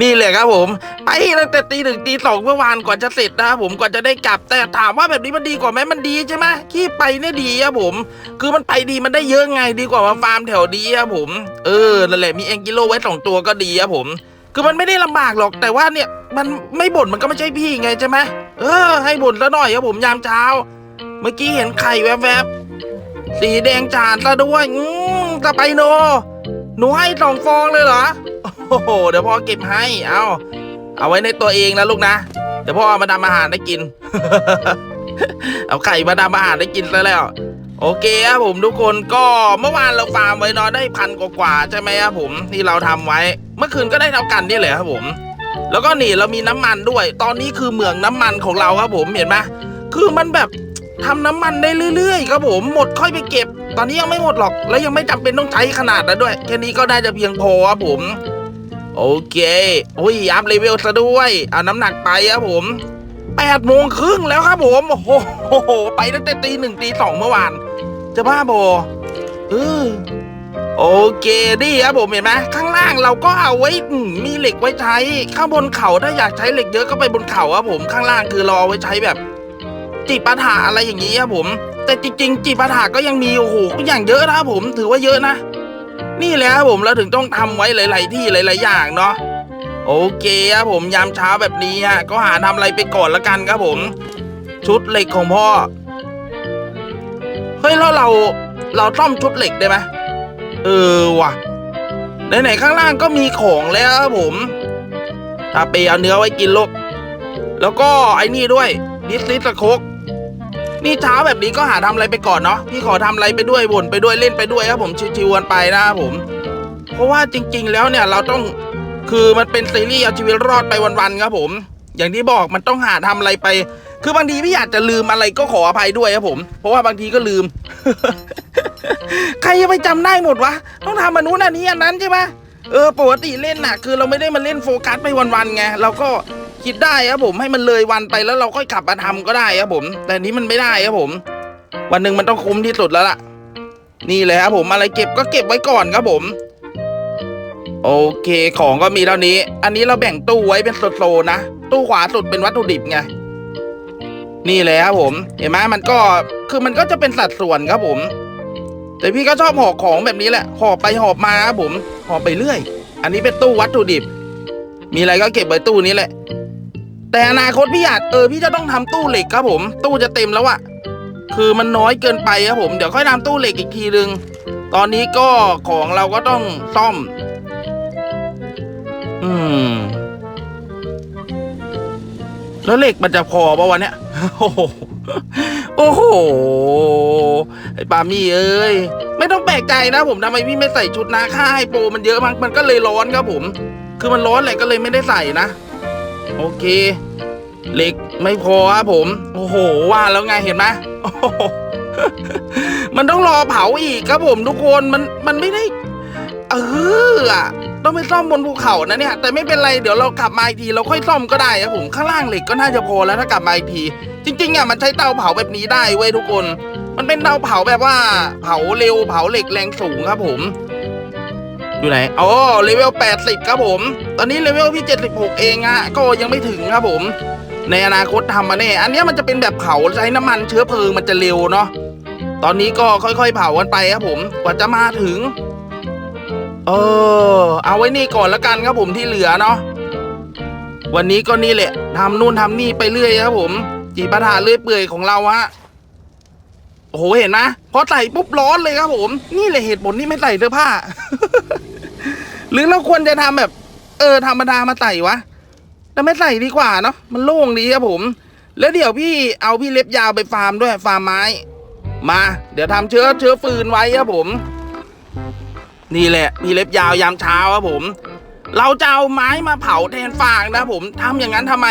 นี่เลยครับผม ไปตั้งแต่ตีหนึ่งตีสองเมื่อวานกว่าจะเสร็จนะครับผมกว่าจะได้กลับแต่ถามว่าแบบนี้มันดีกว่าไหมมันดีใช่ไหมขี้ไปเนี่ยดีครับผม คือมันไปดีมันได้เยอะไงดีกว่ามาฟาร์มแถวดีครับผมเออนั่นแหละมีเองกิโลไว้สองตัวก็ดีครับผม คือมันไม่ได้ลำบากหรอกแต่ว่าเนี่ยมันไม่บ่นมันก็ไม่ใช่พี่ไงใช่ไหมเออ ให้บ่นซะหน่อยครับผมยามเช้า เมื่อกี้เห็นไข่แวบๆสีแดงจานซะด้วยอืมสไปโน หนูให้สองฟองเลยเหรอ โอ้โห เดี๋ยวพ่อเก็บให้ เอาเอาไว้ในตัวเองนะลูกนะ เดี๋ยวพ่อเอามาทำอาหารได้กิน เอาไข่มาทำอาหารได้กินซะแล้ว โอเคครับผมทุกคนก็เมื่อวานเราฟาร์มไว้เนอะได้พันกว่าใช่ไหมครับผมที่เราทำไว้ เมื่อคืนก็ได้เท่ากันนี่แหละครับผม แล้วก็นี่เรามีน้ำมันด้วย ตอนนี้คือเหมืองน้ำมันของเราครับผมเห็นไหมคือมันแบบ ทำน้ำมันได้เรื่อยๆ ครับผมหมดค่อยไปเก็บ ตอนนี้ยังไม่หมดหรอก แล้วยังไม่จำเป็นต้องใช้ขนาดนั้นด้วย แค่นี้ก็น่าจะเพียงพอครับผม โอเคโอ้ยอัพเลเวลซะด้วยเอาน้ำหนักไปครับผมแปดโมงครึ่งแล้วครับผม โอ้โห ไปตั้งแต่ตีหนึ่งตีสองเมื่อวาน จะบ้าบอเออโอเคดีครับผมเห็นไหมข้างล่างเราก็เอาไว้มมีเหล็กไว้ใช้ ข้างบนเขาถ้าอยากใช้เหล็กเยอะก็ไปบนเขาครับผม ข้างล่างคือเราเอาไว้ใช้แบบ จีบปัญหาอะไรอย่างนี้ครับผม แต่จริงๆจีบปัญหาก็ยังมีโอ้โหก็อย่างเยอะนะครับผมถือว่าเยอะนะ นี่แหละครับผมเราถึงต้องทำไว้หลาย ๆ ที่หลาย ๆ อย่างเนาะโอเคครับผมยามเช้าแบบนี้ฮะก็หาทำอะไรไปก่อนละกันครับผม ชุดเหล็กของพ่อเฮ้ยแล้วเราเราซ่อมชุดเหล็กได้ไหมเออว่ะไหนๆข้างล่างก็มีของแล้วครับผมตาเปเอาเนื้อไว้กินลูกแล้วก็ไอ้นี่ด้วยดิสลิสโคก นี่เช้าแบบนี้ก็หาทำอะไรไปก่อนเนาะพี่ขอทำอะไรไปด้วยบ่นไปด้วยเล่นไปด้วยครับผมชิวๆกันไปนะครับผม เพราะว่าจริง ๆ แล้วเนี่ยเราต้องคือมันเป็นซีรีส์เอาชีวิตรอดไปวันๆครับผม อย่างที่บอกมันต้องหาทำอะไรไป คือบางทีพี่อาจจะลืมอะไรก็ขออภัยด้วยครับผม เพราะว่าบางทีก็ลืม ใครจะไปจำได้หมดวะต้องทำมนุษย์อันนี้อันนั้นใช่ไหมเออปกติเล่นน่ะ คือเราไม่ได้มาเล่นโฟกัสไปวันๆไงเราก็ คิดได้ครับผมให้มันเลยวันไปแล้วเราค่อยกลับมาทำก็ได้ครับผม แต่อันนี้มันไม่ได้ครับผม วันหนึ่งมันต้องคุ้มที่สุดแล้วล่ะ นี่เลยครับผมอะไรเก็บก็เก็บไว้ก่อนครับผม โอเคของก็มีเท่านี้ อันนี้เราแบ่งตู้ไว้เป็นโซนๆนะตู้ขวาสุดเป็นวัตถุดิบไงนี่เลยครับผม เห็นไหมมันก็คือมันก็จะเป็นสัดส่วนครับผม แต่พี่ก็ชอบห่อของแบบนี้แหละห่อไปห่อมาครับผมห่อไปเรื่อย อันนี้เป็นตู้วัตถุดิบ มีอะไรก็เก็บไว้ตู้นี้แหละ แต่อนาคตพี่อยากเออพี่จะต้องทำตู้เหล็กครับผม ตู้จะเต็มแล้วอะคือมันน้อยเกินไปครับผมเดี๋ยวค่อยทำตู้เหล็กอีกทีนึง ตอนนี้ก็ของเราก็ต้องซ่อม อืม แล้วเหล็กมันจะพอปะวันเนี้ยโอ้โหโอ้โหไอ้ปามี่เอ้ยไม่ต้องแปลกใจนะผมทำไมพี่ไม่ใส่ชุดนาค่าให้โปมันเยอะมั้งมันก็เลยร้อนครับผม คือมันร้อนแหละก็เลยไม่ได้ใส่นะ โอเค เหล็กไม่พอครับผม โอ้โห ว่าแล้วไงเห็นไหมมันต้องรอเผาอีกครับผมทุกคนมันมันไม่ได้ เอออะต้องไปซ่อมบนภูเขานะเนี่ย แต่ไม่เป็นไรเดี๋ยวเรากลับมาอีกทีเราค่อยซ่อมก็ได้ครับผมข้างล่างเหล็กก็น่าจะพอแล้วถ้ากลับมาอีกที จริงๆอะมันใช้เตาเผาแบบนี้ได้เว้ยทุกคน มันเป็นเตาเผาแบบว่า เผาเร็วเผาเหล็กแรงสูงครับผม อยู่ไหนอ๋อเลเวล 80 ครับผม ตอนนี้เลเวลพี่ 76 เองอะก็ยังไม่ถึงครับผม ในอนาคตทำมาแน่ อันนี้มันจะเป็นแบบเผาใช้น้ำมันเชื้อเพลิงมันจะเร็วเนาะ ตอนนี้ก็ค่อยๆเผากันไปครับผม กว่าจะมาถึง เออ เอาไว้นี่ก่อนละกันครับผมที่เหลือเนาะ วันนี้ก็นี่แหละทำนู่นทำนี่ไปเรื่อยครับผม จีบปัญหาเรื่อยเปื่อยของเราฮะโอ้โหเห็นนะพอใส่ปุ๊บร้อนเลยครับผม นี่แหละเหตุผลที่ไม่ใส่เสื้อผ้า หรือเราควรจะทำแบบ เออธรรมดามาใส่วะแต่ไม่ใส่ดีกว่าเนาะมันโล่งดีครับผม แล้วเดี๋ยวพี่เอาพี่เล็บยาวไปฟาร์มด้วยฟาร์มไม้ มา เดี๋ยวทำเชื้อเชื้อฟืนไว้ครับผม นี่แหละ พี่เล็บยาวยามเช้าครับผม เราจะเอาไม้มาเผาแทนฟางนะผมทำอย่างนั้นทำไม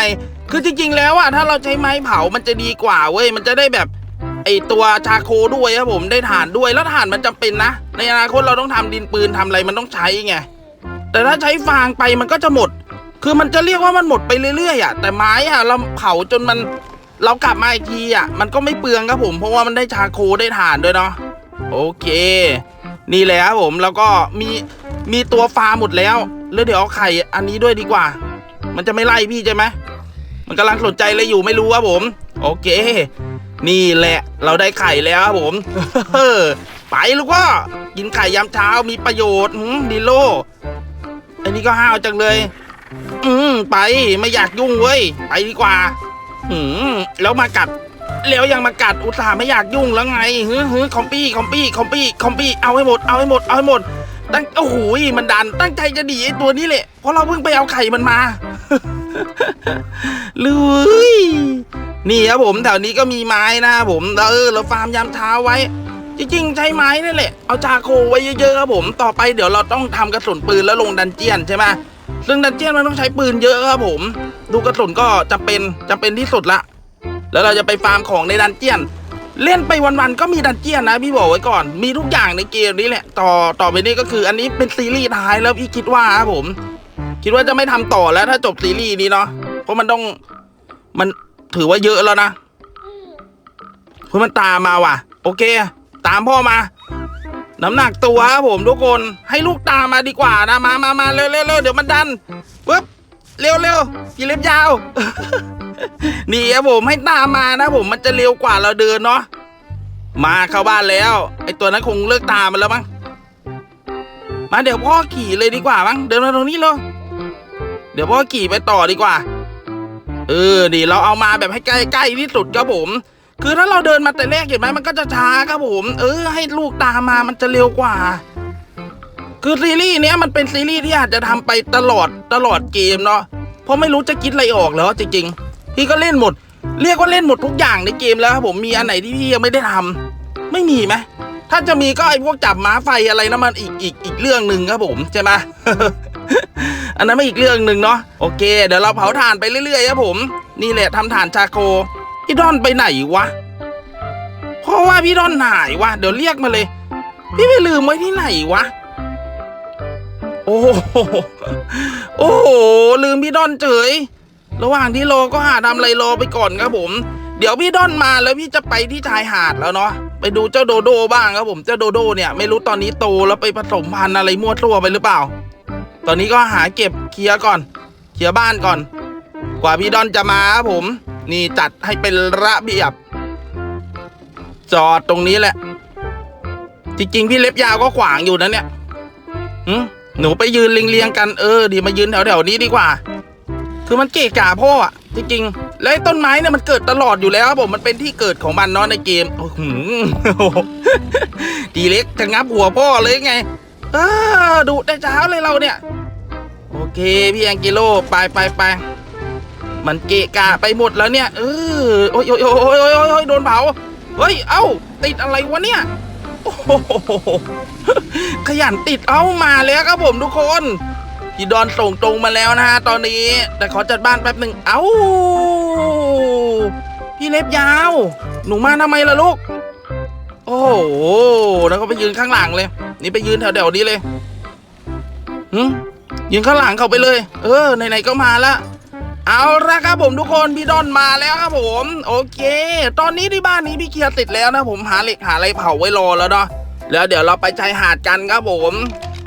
คือจริงๆแล้วอะถ้าเราใช้ไม้เผามันจะดีกว่าเว้ยมันจะได้แบบไอตัวชาโคด้วยครับผมได้ถ่านด้วยแล้วถ่านมันจำเป็นนะ ในอนาคตเราต้องทำดินปืนทำอะไรมันต้องใช้ไง แต่ถ้าใช้ฟางไปมันก็จะหมด คือมันจะเรียกว่ามันหมดไปเรื่อยๆอะแต่ไม้อะเราเผาจนมันเรากลับมาอีกทีอะมันก็ไม่เปลืองครับผม เพราะว่ามันได้ชาโคได้ถ่านด้วยเนาะโอเค นี่แหละครับผมแล้วก็มีมีตัวฟาหมดแล้วแล้วเดี๋ยวเอาไข่อันนี้ด้วยดีกว่า มันจะไม่ไล่พี่ใช่ไหมมันกำลังสนใจอะไรอยู่ไม่รู้ครับผม โอเค นี่แหละเราได้ไข่แล้วครับผมไปลูกว่ากินไข่ยามเช้ามีประโยชน์ดีโล อันนี้ก็ห้าวจังเลย อืมไปไม่อยากยุ่งเว้ย ไปดีกว่าหืมแล้วมากัด แล้วยังมากัดอุตส่าห์ไม่อยากยุ่งแล้วไงฮือฮือคอมปี้คอมปี้คอมปี้คอมปี้เอาให้หมดเอาให้หมดเอาให้หมด ตั้งโอ้โหมันดัน ตั้งใจจะดีไอ้ตัวนี้แหละเพราะเราเพิ่งไปเอาไข่มันมาลุยนี่ครับผมแถวนี้ก็มีไม้นะผมเออเราฟาร์มยามเช้าไว้ จริงๆ ใช้ไม้นั่แหละ เอาจาโคไว้เยอะๆครับผม ต่อไปเดี๋ยวเราต้องทำกระสุนปืนแล้วลงดันเจียนใช่ไหมซึ่งดันเจียนมันต้องใช้ปืนเยอะครับผม ดูกระสุนก็จำเป็นจำเป็นที่สุดละ แล้วเราจะไปฟาร์มของในดันเจียน เล่นไปวันๆก็มีดันเจียนนะพี่บอกไว้ก่อน มีทุกอย่างในเกมนี้แหละ ต่อต่อไปนี้ก็คืออันนี้เป็นซีรีส์ท้ายแล้วพี่คิดว่าครับผม คิดว่าจะไม่ทำต่อแล้วถ้าจบซีรีส์นี้เนาะ เพราะมันต้องมันถือว่าเยอะแล้วนะเพื่อมันตามมาว่ะ โอเค ตามพ่อมา น้ำหนักตัวครับผมทุกคนให้ลูกตามมาดีกว่านะมามามาเร็วเร็วเร็วเดี๋ยวมันดันปึ๊บเร็วเร็วกี่เล็บยาวนี่ครับผมให้ตามมานะผมมันจะเร็วกว่าเราเดินเนาะมาเข้าบ้านแล้วไอตัวนั้นคงเลิกตามมันแล้วมั้งมาเดี๋ยวพ่อขี่เลยดีกว่ามั้งเดินมาตรงนี้เลยเดี๋ยวพ่อขี่ไปต่อดีกว่า เออดีเราเอามาแบบให้ใกล้ๆที่สุดครับผม คือถ้าเราเดินมาแต่แรกเห็นไหมมันก็จะช้าครับผม เออ ให้ลูกตามมามันจะเร็วกว่า คือซีรีส์เนี้ยมันเป็นซีรีส์ที่อาจจะทำไปตลอดตลอดเกมเนาะเพราะไม่รู้จะคิดอะไรออกแล้วจริงๆพี่ก็เล่นหมด เรียกว่าเล่นหมดทุกอย่างในเกมแล้วครับผมมีอันไหนที่พี่ยังไม่ได้ทำไม่มีไหมถ้าจะมีก็ไอ้พวกจับม้าไฟอะไรนะมันอีกอีกอีกเรื่องหนึ่งครับผมใช่ไหมอันนั้นไม่อีกเรื่องหนึ่งเนาะโอเค เดี๋ยวเราเผาถ่านไปเรื่อยๆครับผม นี่แหละทำถ่านชาโค พี่ดอนไปไหนวะ เพราะว่าพี่ดอนหายวะเดี๋ยวเรียกมาเลย พี่ไปลืมไว้ที่ไหนวะ โอ้โหโอ้โหลืมพี่ดอนเฉย ระหว่างที่รอก็หาทำอะไรรอไปก่อนครับผม เดี๋ยวพี่ดอนมาแล้วพี่จะไปที่ชายหาดแล้วเนาะไปดูเจ้าโดโดบ้างครับผมเจ้าโดโดเนี่ยไม่รู้ตอนนี้โตแล้วไปผสมพันธุ์อะไรมั่วตัวไปหรือเปล่า ตอนนี้ก็หาเก็บเคลียร์ก่อนเคลียร์บ้านก่อน กว่าพี่ดอนจะมาครับผม นี่จัดให้เป็นระเบียบ จอดตรงนี้แหละ จริงๆ พี่เล็บยาวก็ขวางอยู่นะเนี่ยหหนูไปยืนเรียงๆกันเออดีมายืนแถวๆนี้ดีกว่า คือมันเกะกะพ่ออะจริงๆแล้วต้นไม้เนี่ยมันเกิดตลอดอยู่แล้วครับผมมันเป็นที่เกิดของมันเนาะในเกมโอ้โหดีเล็กจะงับหัวพ่อเลยไงเออดูแต่เช้าเลยเราเนี่ย โอเค พี่แองกิโล ไปไปไป มันเกะกะไปหมดแล้วเนี่ย เออโอ้ยโอ้ยโอ้ยโอ้ยโอ้ยโดนเผา เฮ้ย เอ้า ติดอะไรวะเนี่ยโอ้โหขยันติดเอ้ามาแล้วครับผมทุกคนพี่ดอนส่งตรงมาแล้วนะฮะตอนนี้ แต่ขอจัดบ้านแป๊บหนึ่งเอ้าพี่เล็บยาว หนูมาทำไมล่ะลูก โอ้โหแล้วก็ไปยืนข้างหลังเลย นี่ไปยืนแถวๆนี้เลยหืมยืนข้างหลังเขาไปเลย เออไหนๆก็มาละ เอาละครับผมทุกคนพี่ดอนมาแล้วครับผม โอเค ตอนนี้ที่บ้านนี้พี่เคียร์ติดแล้วนะผมหาเหล็กหาอะไรเผาไว้รอแล้วเนาะแล้วเดี๋ยวเราไปชายหาดกันครับผม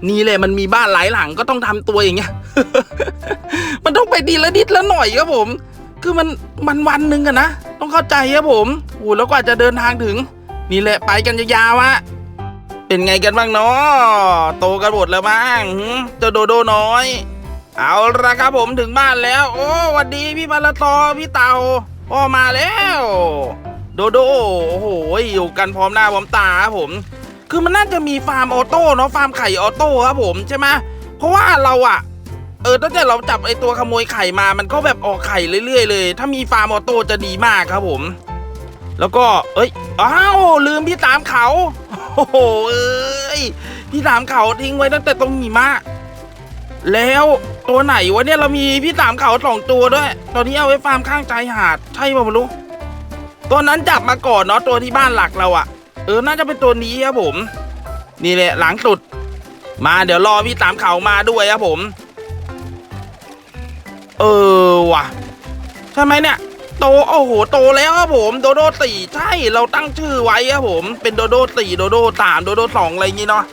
นี่เลยมันมีบ้านหลายหลังก็ต้องทำตัวอย่างเงี้ยมันต้องไปดีละนิดละหน่อยครับผม คือมันมันวันหนึ่งอะนะต้องเข้าใจครับผมโอ้แล้วกว่าจะเดินทางถึง นี่แหละไปกันยาวๆอะเป็นไงกันบ้างเนาะโตกันหมดแล้วบ้างเจ้าโดโดน้อย เอาละครับผมถึงบ้านแล้ว โอ้วัสดีพี่มาลาตอพี่เต่าพ่อมาแล้ว โดโดโอ้โหอยู่กันพร้อมหน้าพร้อมตาครับผม คือมันน่าจะมีฟาร์มออโต้เนาะฟาร์มไข่ออโต้ครับผมใช่ไหมเพราะว่าเราอะเออตั้งแต่เราจับไอตัวขโมยไข่มามันก็แบบออกไข่เรื่อย ๆ เลย ถ้ามีฟาร์มออโต้จะดีมากครับผม แล้วก็ เอ้ยอ้าวลืมพี่ตามเขาโอ้โหเอ้ยพี่ตามเขาทิ้งไว้ตั้งแต่ตรงหิมะแล้ว ตัวไหนวะเนี่ยเรามีพี่ตามเขาสองตัวด้วย ตอนนี้เอาไว้ฟาร์มข้างชายหาดใช่ป่ะไม่รู้ตัวนั้นจับมาก่อนเนาะตัวที่บ้านหลักเราอะเออน่าจะเป็นตัวนี้ครับผม นี่แหละหลังสุด มาเดี๋ยวรอพี่ตามเขามาด้วยครับผม เออว่ะใช่ไหมเนี่ยโตโอ้โหโตแล้วครับผมโดโดสี่ใช่เราตั้งชื่อไว้ครับผม เป็นโดโดสี่โดโดสามโดโดสองอะไรอย่างงี้เนาะ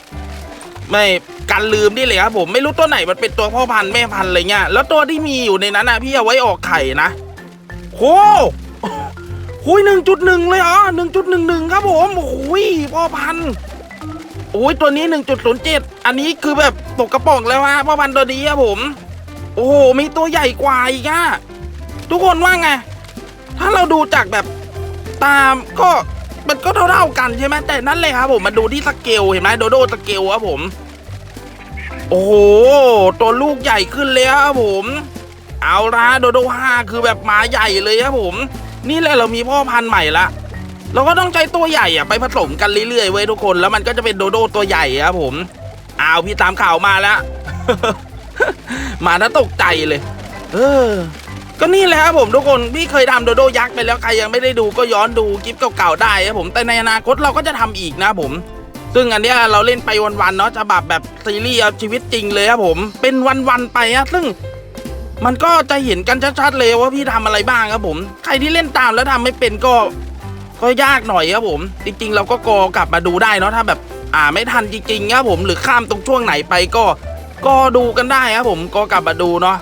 ไม่ กันลืมนี่เลยครับผมไม่รู้ตัวไหนมันเป็นตัวพ่อพันธุ์แม่พันธุ์อะไรเงี้ยแล้วตัวที่มีอยู่ในนั้นนะพี่เอาไว้ออกไข่นะโหหุยหนึ่งจุดหนึ่งเลยเหรอหนึ่งจุดหนึ่งหนึ่งครับผมโอ้ยพ่อพันธุ์โอ้ยตัวนี้หนึ่งจุดศูนย์เจ็ดอันนี้คือแบบตกกระป๋องแล้วฮะพ่อพันธุ์ตัวนี้ครับผม โอ้โหมีตัวใหญ่กว่าอีกอะทุกคนว่าไง ถ้าเราดูจากแบบตามก็มันก็เท่าๆกันใช่ไหมแต่นั่นเลยครับผมมาดูที่สเกลเห็นไหมโดโดสเกลครับผม โอ้โห ตัวลูกใหญ่ขึ้นเลยครับผม เอาละโดโดห้าคือแบบหมาใหญ่เลยครับผม นี่แหละเรามีพ่อพันธุ์ใหม่ละเราก็ต้องใช้ตัวใหญ่อะไปผสมกันเรื่อยๆเว้ยทุกคนแล้วมันก็จะเป็นโดโดตัวใหญ่ครับผมอ้าวพี่ตามข่าวมาแล้วมาถ้าตกใจเลย เออ ก็นี่แหละครับผมทุกคนพี่เคยทำโดโดยักษ์ไปแล้วใครยังไม่ได้ดูก็ย้อนดูคลิปเก่าๆได้ครับผมแต่ในอนาคตเราก็จะทำอีกนะผม ซึ่งอันเนี้ยเราเล่นไปวันๆเนาะจะแบบแบบซีรีส์เอาชีวิตจริงเลยครับผม เป็นวันๆไปอะซึ่งมันก็จะเห็นกันชัดๆเลยว่าพี่ทำอะไรบ้างครับผม ใครที่เล่นตามแล้วทำไม่เป็นก็ ก็ยากหน่อยครับผม จริง ๆ เราก็กอกลับมาดูได้เนาะถ้าแบบ อ่าไม่ทันจริงๆครับผมหรือข้ามตรงช่วงไหนไปก็ ก็ดูกันได้ครับผมก็กลับมาดูเนาะ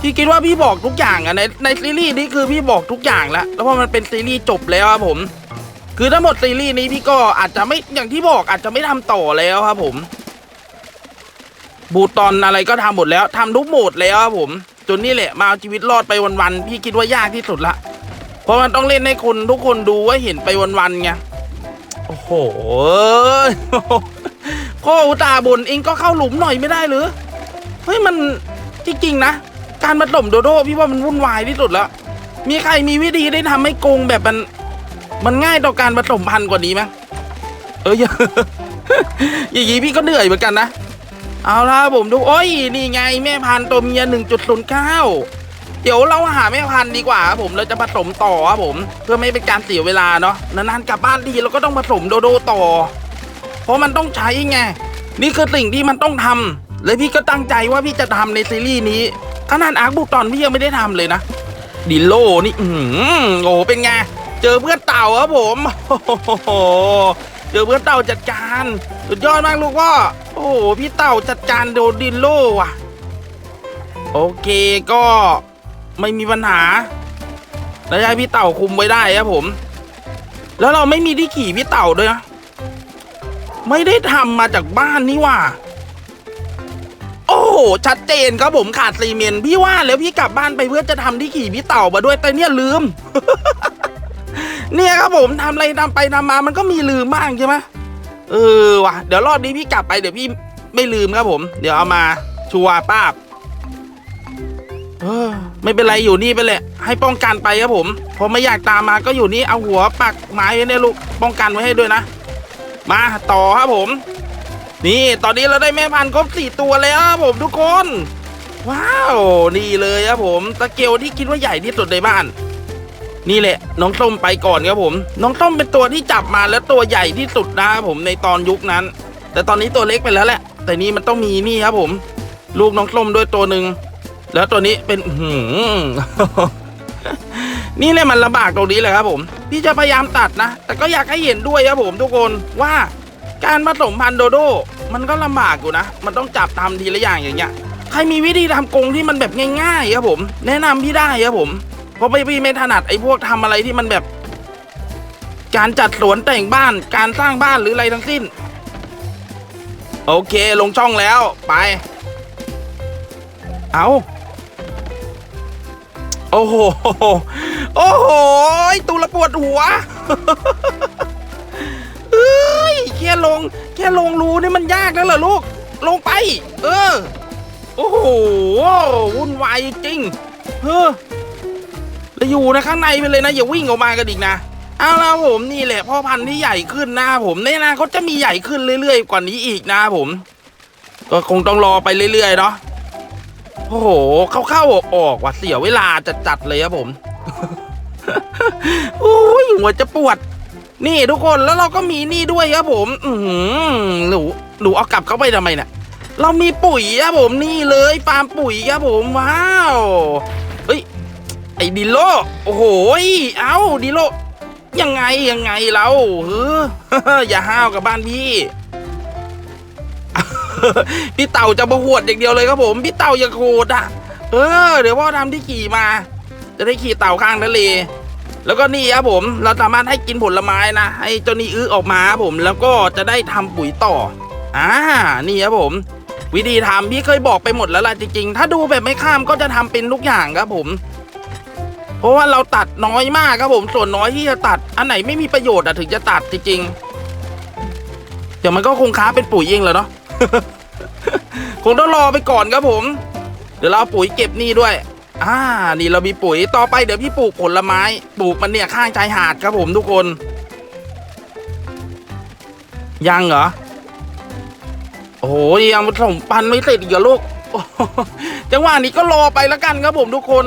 พี่คิดว่าพี่บอกทุกอย่างอะในในซีรีส์นี้คือพี่บอกทุกอย่างแล้วแล้วพอมันเป็นซีรีส์จบแล้วครับผม คือทั้งหมดซีรีส์นี้พี่ก็อาจจะไม่อย่างที่บอกอาจจะไม่ทำต่อแล้วครับผม บูตอนอะไรก็ทำหมดแล้วทำทุกโหมดแล้วครับผมจนนี่แหละมาเอาชีวิตรอดไปวันๆพี่คิดว่ายากที่สุดละเพราะมันต้องเล่นให้คนทุกคนดูว่าเห็นไปวันๆไงโอ้โหพ่ออุตาบนเองก็เข้าหลุมหน่อยไม่ได้หรือเฮ้ยมันจริงๆนะ การมาต้มโดโดพี่ว่ามันวุ่นวายที่สุดแล้วมีใครมีวิธีได้ทำให้โกงแบบมัน มันง่ายต่อการผสมพันธุ์กว่านี้ไหมเอออย่าอย่างนี้พี่ก็เหนื่อยเหมือนกันนะ เอาละผมดูโอ้ยนี่ไงแม่พันธุ์ตัวเมียหนึ่งจุดศูนย์เก้าเดี๋ยวเราหาแม่พันธุ์ดีกว่าครับผมเราจะผสมต่อครับผม เพื่อไม่เป็นการเสียเวลาเนาะนานๆกลับบ้านทีเราก็ต้องผสมโดโดต่อ เพราะมันต้องใช้ไงนี่คือสิ่งที่มันต้องทำและพี่ก็ตั้งใจว่าพี่จะทำในซีรีส์นี้ขนาดอาร์คบุกตอนพี่ยังไม่ได้ทำเลยนะดิโลนี่อือหือโอ้โหเป็นไง เจอเพื่อนเต่าครับผมโอ้โหเจอเพื่อนเต่าจัดการสุดยอดมากลูกพ่อโอ้โหพี่เต่าจัดการโดนดินโลว่ะ โอเคก็ไม่มีปัญหาแล้วให้พี่เต่าคุมไว้ได้ครับผม แล้วเราไม่มีที่ขี่พี่เต่าด้วยนะไม่ได้ทำมาจากบ้านนี่ว่า โอ้โหชัดเจนครับผมขาดซีเมนต์พี่ว่าแล้วพี่กลับบ้านไปเพื่อจะทำที่ขี่พี่เต่ามาด้วยแต่เนี่ยลืม เนี่ยครับผมทำอะไรทำไปทำมามันก็มีลืมบ้างใช่ไหมเออว่ะเดี๋ยวรอบนี้พี่กลับไปเดี๋ยวพี่ไม่ลืมครับผม เดี๋ยวเอามาชัวร์ป้าบเออไม่เป็นไรอยู่นี่ไปเลยให้ป้องกันไปครับผมพอไม่อยากตามมาก็อยู่นี่เอาหัวปักไม้ไว้เนี่ยลูกป้องกันไว้ให้ด้วยนะ มาต่อครับผม นี่ตอนนี้เราได้แม่พันธุ์ครบสี่ตัวแล้วครับผมทุกคน ว้าว นี่เลยครับผมตะเกียวที่คิดว่าใหญ่ที่สุดในบ้าน นี่แหละ น้องส้มไปก่อนครับผม น้องส้มเป็นตัวที่จับมาแล้วตัวใหญ่ที่สุดนะครับผมในตอนยุคนั้น แต่ตอนนี้ตัวเล็กไปแล้วแหละ แต่นี่มันต้องมีนี่ครับผม ลูกน้องส้มด้วยตัวหนึ่งแล้วตัวนี้เป็นหือนี่แหละมันลำบากตรงนี้เลยครับผม พี่จะพยายามตัดนะ แต่ก็อยากให้เห็นด้วยครับผมทุกคนว่าการผสมพันธุ์โดโด มันก็ลำบากอยู่นะ มันต้องจับทำทีละอย่างอย่างเงี้ย ใครมีวิธีทำกรงที่มันแบบง่ายๆครับผม แนะนำพี่ได้ครับผม เพราะไม่พี่ไม่ถนัดไอ้พวกทำอะไรที่มันแบบ การจัดสวนแต่งบ้าน การสร้างบ้านหรืออะไรทั้งสิ้น โอเคลงช่องแล้วไป เอาโอ้โห โอ้โหตูละปวดหัวเอ้ยแค่ลง แค่ลงรูนี่มันยากแล้วเหรอลูก ลงไป เออ โอ้โหวุ่นวายจริง เฮ้อ แล้วอยู่นะข้างในไปเลยนะอย่าวิ่งออกมากันอีกนะเอาละผมนี่แหละพ่อพันธุ์ที่ใหญ่ขึ้นนะผมในอนาคตจะมีใหญ่ขึ้นเรื่อยๆ กว่านี้อีกนะผม ก็คงต้องรอไปเรื่อยๆเนาะโอ้โหเข้าเข้าออกออกว่ะเสียเวลาจัดๆเลยครับผมโอ้ยหัวจะปวด นี่ทุกคนแล้วเราก็มีนี่ด้วยครับผม อือหือหนูหนูเอากลับเข้าไปทำไมเนี่ยเรามีปุ๋ยครับผมนี่เลยฟาร์มปุ๋ยครับผมว้าว ไอ้ดิโล โอ้โหเอ้าดิโล ยังไงยังไงเราเอออย่าห้าวกับบ้านพี่ พี่เต่าจะมาหวดอย่างเดียวเลยครับผม พี่เต่าอย่าโหดอะ เออ เดี๋ยวพ่อทำที่ขี่มา จะได้ขี่เต่าข้างทะเล แล้วก็นี่ครับผม เราสามารถให้กินผลไม้นะ ให้เจ้านี่อื้อออกมาครับผม แล้วก็จะได้ทำปุ๋ยต่อ อ่า นี่ครับผมวิธีทำพี่เคยบอกไปหมดแล้วล่ะจริงๆ ถ้าดูแบบไม่ข้ามก็จะทำเป็นทุกอย่างครับผม เพราะว่าเราตัดน้อยมากครับผมส่วนน้อยที่จะตัด อันไหนไม่มีประโยชน์อะถึงจะตัดจริงๆเดี๋ยวมันก็คงค้าเป็นปุ๋ยเองแหละเนาะคงต้องรอไปก่อนครับผม เดี๋ยวเราปุ๋ยเก็บนี่ด้วยอ่านี่เรามีปุ๋ยต่อไปเดี๋ยวพี่ปลูกผลไม้ปลูกมันเนี่ยข้างชายหาดครับผมทุกคน ยังเหรอโอ้โหยังผสมพันธุ์ไม่เสร็จอีกเหรอลูกจังหวะนี้ก็รอไปแล้วกันครับผมทุกคน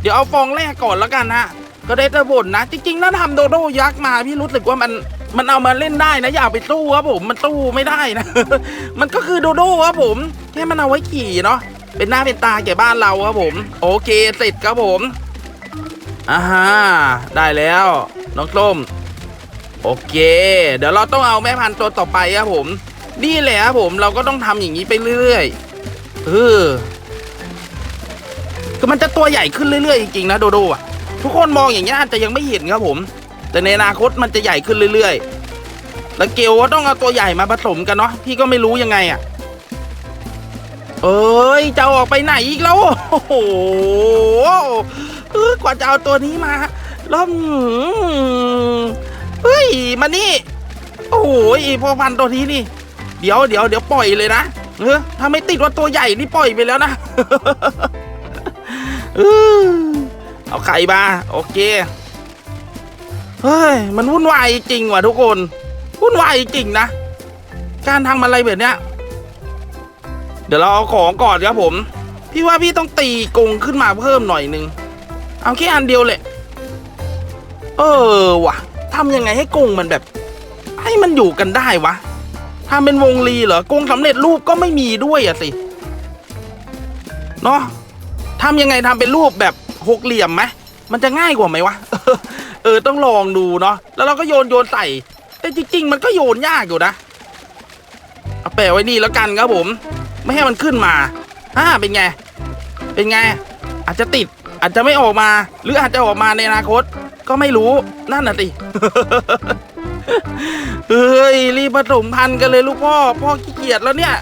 เดี๋ยวเอาฟองแรกก่อนแล้วกันฮะก็ได้แต่บ่นนะ จริงๆถ้าทำโดโดยักษ์มาพี่รู้สึกว่ามันมันเอามาเล่นได้นะอย่าไปสู้ครับผมมันสู้ไม่ได้นะ มันก็คือโดโดครับผม แค่มันเอาไว้ขี่เนาะเป็นหน้าเป็นตาแก่บ้านเราครับผม โอเคเสร็จครับผมอ่าฮะได้แล้วน้องส้มโอเค เดี๋ยวเราต้องเอาแม่พันธุ์ตัวต่อไปครับผม นี่แหละครับผมเราก็ต้องทำอย่างนี้ไปเรื่อยๆเออ คือมันจะตัวใหญ่ขึ้นเรื่อยๆจริงๆนะโดโดอะทุกคนมองอย่างนี้ยอาจจะยังไม่เห็นครับผม แต่ในอนาคตมันจะใหญ่ขึ้นเรื่อยๆ แล้วเกลว่าต้องเอาตัวใหญ่มาผสมกันเนาะพี่ก็ไม่รู้ยังไงอะเอ้ยจะออกไปไหนอีกแล้วโอ้โหกว่าจะเอาตัวนี้มาล้วอืมเฮ้ยมานี่โอ้โหพอพันตัวนี้นี่ เดี๋ยวเดี๋ยวเดี๋ยวปล่อยเลยนะเออถ้าไม่ติดว่าตัวใหญ่นี่ปล่อยไปแล้วนะ เอาไข่มาโอเค เฮ้ย มันวุ่นวายจริงว่ะทุกคน วุ่นวายจริงนะ การทำอะไรแบบเนี้ย เดี๋ยวเราเอาของก่อนครับผม พี่ว่าพี่ต้องตีกรงขึ้นมาเพิ่มหน่อยนึง เอาแค่อันเดียวแหละ เออว่ะทำยังไงให้กรงมันแบบ ให้มันอยู่กันได้วะทำเป็นวงรีเหรอกรงสำเร็จรูปก็ไม่มีด้วยอะสิ เนาะ ทำยังไงทำเป็นรูปแบบหกเหลี่ยมไหมมันจะง่ายกว่าไหมวะ เออต้องลองดูเนาะแล้วเราก็โยนโยนใส่แต่จริง ๆ มันก็โยนยากอยู่นะเอาแปะไว้นี่แล้วกันครับผม ไม่ให้มันขึ้นมาอ่าเป็นไง เป็นไง อาจจะติดอาจจะไม่ออกมา หรืออาจจะออกมาในอนาคต ก็ไม่รู้นั่นน่ะสิเฮ้ยรีบผสมพันธุ์กันเลยลูกพ่อ พ่อขี้เกียจแล้วเนี่ย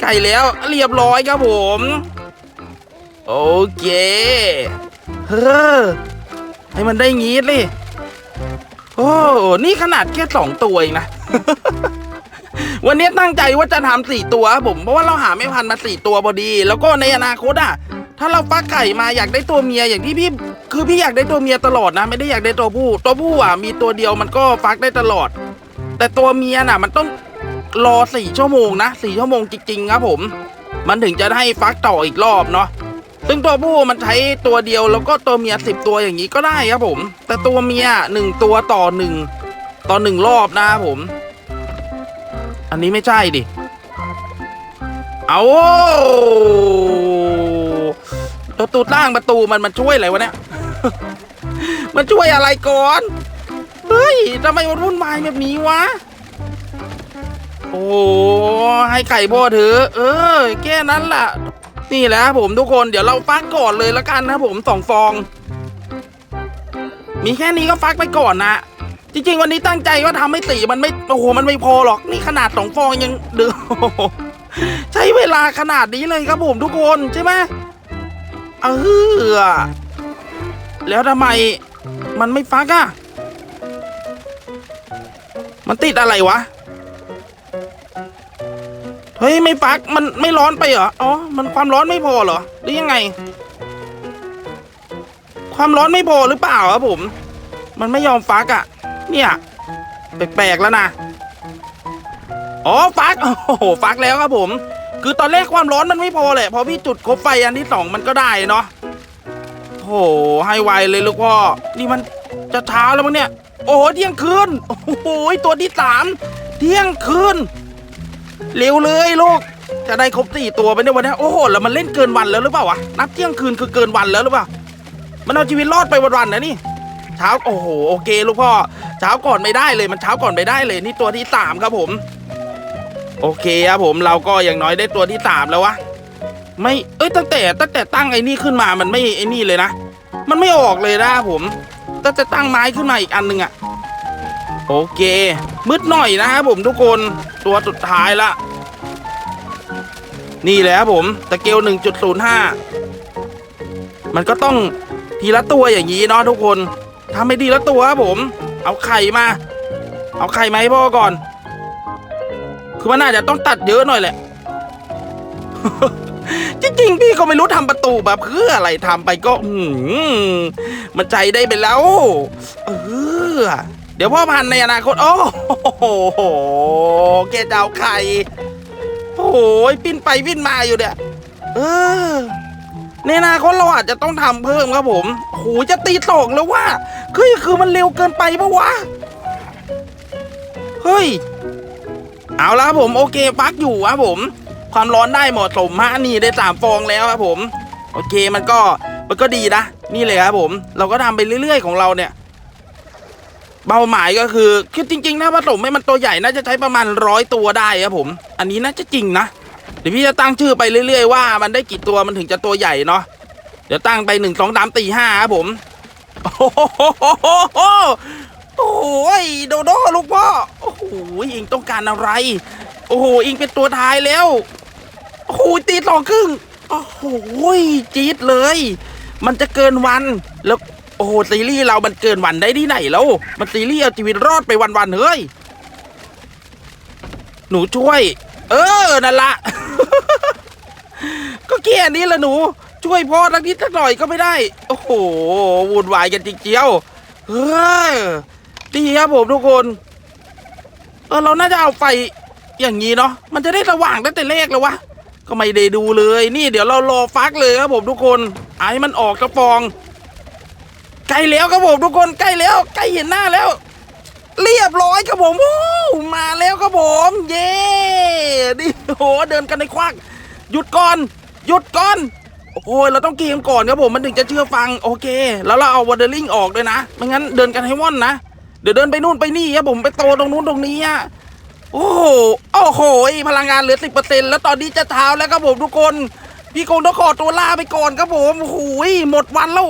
ไก่แล้วเรียบร้อยครับผม โอเค เฮ้อ ให้มันได้งี้เลยโอ้ นี่ขนาดแค่สองตัวเองนะ วันนี้ตั้งใจว่าจะทำสี่ตัวผม เพราะว่าเราหาไม่พันมาสี่ตัวพอดี แล้วก็ในอนาคตอะ ถ้าเราฟักไข่มาอยากได้ตัวเมียอย่างที่พี่ คือพี่อยากได้ตัวเมียตลอดนะ ไม่ได้อยากได้ตัวผู้ ตัวผู้อะมีตัวเดียวมันก็ฟักได้ตลอด แต่ตัวเมียน่ะ มันต้องรอสี่ชั่วโมงนะสี่ชั่วโมงจริงๆครับผม มันถึงจะให้ฟักต่ออีกรอบเนาะ ซึ่งตัวผู้มันใช้ตัวเดียวแล้วก็ตัวเมียสิบตัวอย่างนี้ก็ได้ครับผม แต่ตัวเมียหนึ่งตัวต่อหนึ่งต่อหนึ่งรอบนะครับผม อันนี้ไม่ใช่ดิ เอาประตูตั้งประตูมันมันช่วยอะไรวะเนี่ย มันช่วยอะไรก่อน เฮ้ยทำไมมันวุ่นวายแบบนี้วะ โอ้ให้ไก่พ่อเถอะ เออแค่นั้นล่ะ นี่แหละครับผมทุกคนเดี๋ยวเราฟักก่อนเลยละกันนะผมสองฟอง มีแค่นี้ก็ฟักไปก่อนนะจริงๆวันนี้ตั้งใจว่าทำให้ตีมันไม่โอ้โหมันไม่พอหรอกนี่ขนาดสองฟองยังเดือใช้เวลาขนาดนี้เลยครับผมทุกคนใช่ไหมเออแล้วทำไมมันไม่ฟักอะมันติดอะไรวะ เฮ้ยไม่ฟักมันไม่ร้อนไปเหรออ๋อมันความร้อนไม่พอเหรอหรือยังไง ความร้อนไม่พอหรือเปล่าครับผม มันไม่ยอมฟักอะ่ะ เนี่ยแปลกๆแล้วนะอ๋อฟักโอ้โหฟักแล้วครับผม คือตอนแรกความร้อนมันไม่พอแหละพอพี่จุดคบไฟอันที่สองมันก็ได้เนาะโอ้โหให้ไวเลยลูกพ่อนี่มันจะเช้าแล้วมั้งเนี่ย โอ้โหเที่ยงคืนโอ้โหตัวที่สามเที่ยงคืน เร็วเลยลูก จะได้ครบสี่ตัวไปในวันนี้โอ้โหแล้วมันเล่นเกินวันแล้วหรือเปล่าวะนับเที่ยงคืนคือเกินวันแล้วหรือเปล่า มันเอาชีวิตรอดไปวันๆนะนี่เช้าโอ้โหโอเคลูกพ่อเช้าก่อนไม่ได้เลยมันเช้าก่อนไม่ได้เลยนี่ตัวที่สามครับผม โอเคครับผมเราก็อย่างน้อยได้ตัวที่สามแล้ววะไม่เอ้ยตั้งแต่ตั้งแต่ตั้งไอ้นี่ขึ้นมามันไม่ไอ้นี่เลยนะมันไม่ออกเลยนะผมตั้งแต่ตั้งไม้ขึ้นมาอีกอันหนึ่งอะ โอเค มืดหน่อยนะครับผมทุกคนตัวสุดท้ายละ นี่แหละครับผมตะเกียว1.05 มันก็ต้องทีละตัวอย่างนี้เนาะทุกคนทำไม่ทีละตัวครับผม เอาไข่มา เอาไข่มาให้พ่อก่อน คือมันน่าจะต้องตัดเยอะหน่อยแหละ จริงๆพี่ก็ไม่รู้ทำประตูแบบเพื่ออะไรทำไปก็ อืมันใจได้ไปแล้ว เออ เดี๋ยวพ่อพันธุ์ในอนาคต โอ้โหแกจเอาไข่โอ้โหปิ้นไปปิ้นมาอยู่เนี่ยเออในอนาคตเราอาจจะต้องทำเพิ่มครับผมโหจะตีสองแล้วว่าเฮ้ยคือมันเร็วเกินไปปะวะ เฮ้ย เอาละครับผมโอเคฟักอยู่ครับผม ความร้อนได้เหมาะสมฮะนี่ได้สามฟองแล้วครับผม โอเคมันก็มันก็ดีนะ นี่เลยครับผม เราก็ทำไปเรื่อย ๆ ของเราเนี่ย เป้าหมายก็คือคือจริงๆนะผสมให้มันตัวใหญ่น่าจะใช้ประมาณร้อยตัวได้ครับผม อันนี้น่าจะจริงนะเดี๋ยวพี่จะตั้งชื่อไปเรื่อย ๆ ว่ามันได้กี่ตัวมันถึงจะตัวใหญ่เนาะเดี๋ยวตั้งไปหนึ่งสองสามสี่ห้าครับผม โอ้โหโอ้โหโดโดลูกพ่อโอ้โหอิงต้องการอะไร โอ้โหอิงเป็นตัวท้ายแล้วโอ้โหตีสองครึ่งโอ้โหจี๊ดเลย มันจะเกินวันแล้ว โอ้โหซีรีส์เรามันเกินวันได้ที่ไหนแล้ว มันซีรีส์เอาชีวิตรอดไปวันๆเฮ้ย หนูช่วย เออ นั่นละ ก็แค่นี้ละหนู ช่วยพ่อทักนิดสักหน่อยก็ไม่ได้ โอ้โห วุ่นวายกันจริงเจียวเฮ้ยดีครับผมทุกคน เออเราน่าจะเอาไฟอย่างนี้เนาะ มันจะได้สว่างตั้งแต่แรกแล้ววะ ก็ไม่ได้ดูเลย นี่เดี๋ยวเรารอฟักเลยครับผมทุกคนไอ้มันออกกระฟอง ล้แล้วครับผมทุกคนใกล้แล้วใกล้เห็นหน้าแล้ว เรียบร้อยครับผมโอ้มาแล้วครับผม เย้นี่โหเดินกันในควักหยุดก่อนหยุดก่อนโอ้ยเราต้องเกมก่อนครับผมมันถึงจะเชื่อฟังโอเค แล้วเราเอาวอเดอร์ลิงออกด้วยนะไม่งั้นเดินกันให้ว่อนนะเดี๋ยวเดินไปนู่นไปนี่ครับผมไปโตตรงนู้นตรงนี้อะโอ้โหโอ้โหพลังงานเหลือสิบเปอร์เซ็นแล้วตอนนี้จะเท้าแล้วครับผมทุกคน พี่คงต้องขอตัวลาไปก่อนครับผมโอ้โหหมดวันแล้ว